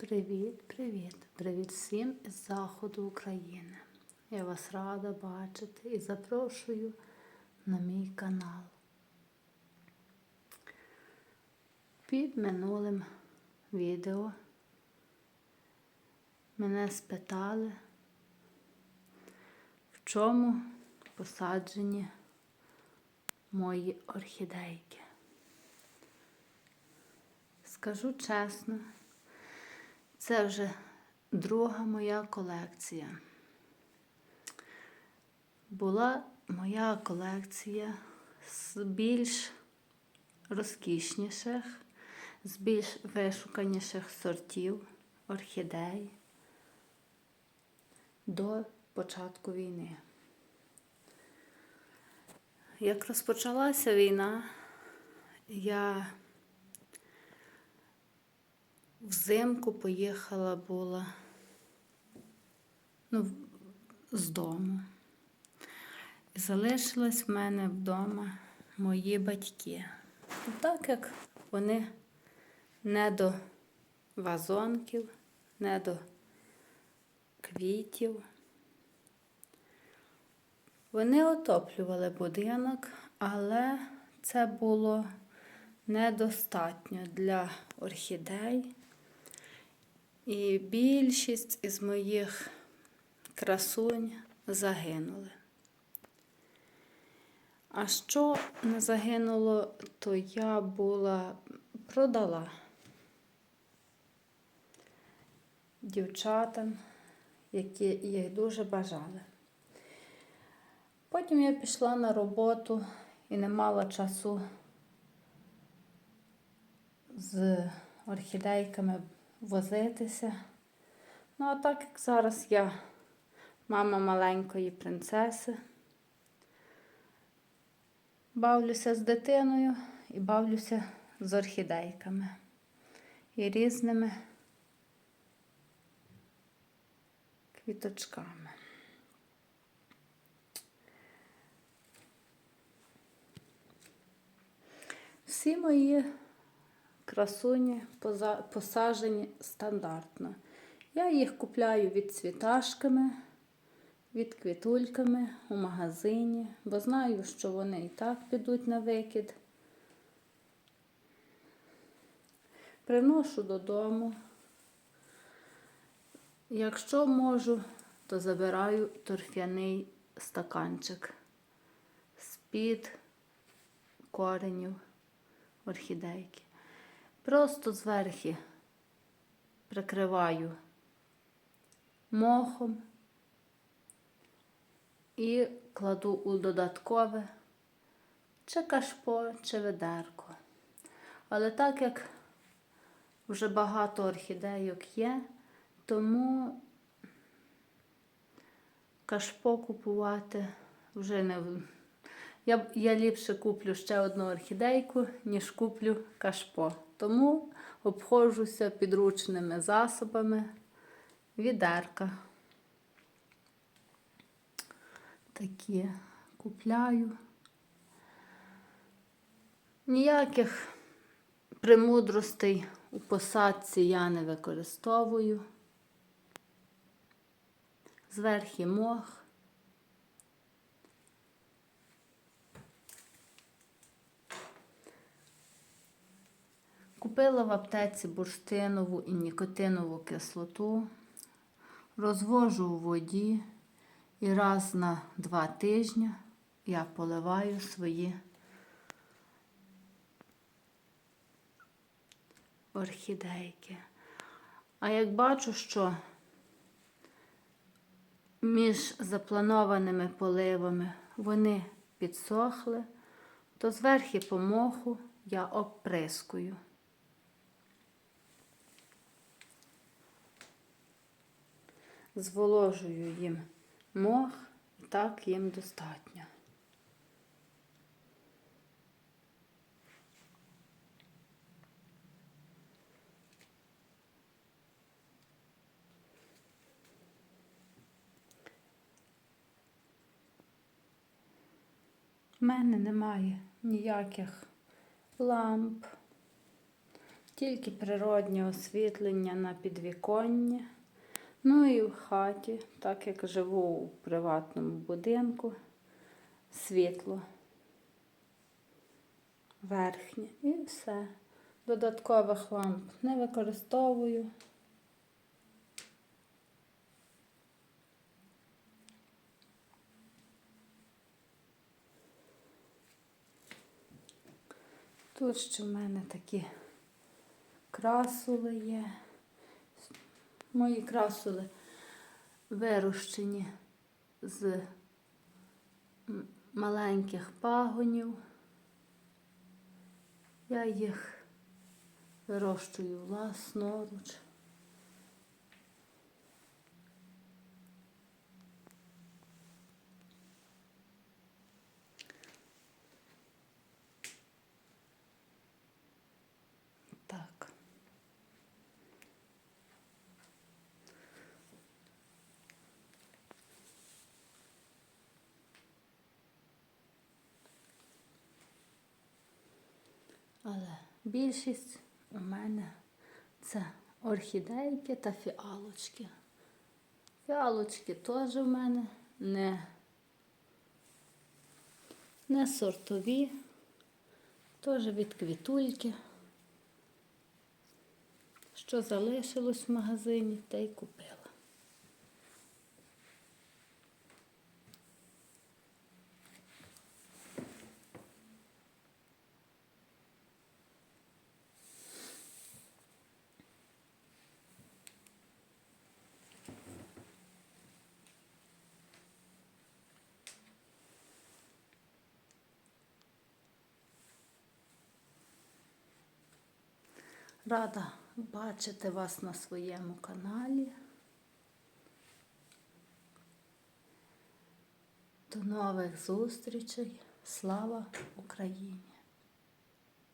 Привіт, привіт, привіт всім із заходу України. Я вас рада бачити і запрошую на мій канал. Під минулим відео мене спитали, в чому посаджені мої орхідейки. Скажу чесно, це вже друга моя колекція. Була моя колекція з більш розкішніших, з більш вишуканіших сортів орхідей до початку війни. Як розпочалася війна, я взимку поїхала була ну, з дому. І залишились в мене вдома мої батьки. Так як вони не до вазонків, не до квітів. Вони отоплювали будинок, але це було недостатньо для орхідей. І більшість із моїх красунь загинули. А що не загинуло, то я була продала дівчатам, які їх дуже бажали. Потім я пішла на роботу і не мала часу з орхідейками возитися. Ну, а так як зараз я мама маленької принцеси, бавлюся з дитиною і бавлюся з орхідейками і різними квіточками. Всі мої красуні посаджені стандартно. Я їх купляю від цвіташками, від квітульками у магазині, бо знаю, що вони і так підуть на викид. Приношу додому. Якщо можу, то забираю торфяний стаканчик з-під коренів орхідейки. Просто зверху прикриваю мохом і кладу у додаткове чи кашпо, чи ведерко. Але так як вже багато орхідейок є, тому кашпо купувати вже не я, я ліпше куплю ще одну орхідейку, ніж куплю кашпо. Тому обходжуся підручними засобами відерка. Такі купляю. Ніяких премудростей у посадці я не використовую. Зверху мох. Купила в аптеці бурштинову і нікотинову кислоту, розвожу у воді і раз на два тижні я поливаю свої орхідейки. А як бачу, що між запланованими поливами вони підсохли, то зверху по моху я обприскую. Зволожую їм мох, і так їм достатньо. У мене немає ніяких ламп, Тільки природнє освітлення на підвіконні. Ну і в хаті, так як живу у приватному будинку, світло верхнє і все. Додаткових ламп не використовую. Тут ще в мене такі красули є. Мої красули вирощені з маленьких пагонів. Я їх вирощую власноруч. Так. Але більшість у мене це орхідейки та фіалочки. Фіалочки теж у мене не, не сортові, теж від квітульки. Що залишилось в магазині, те й купила. Рада бачити вас на своєму каналі. До нових зустрічей. Слава Україні!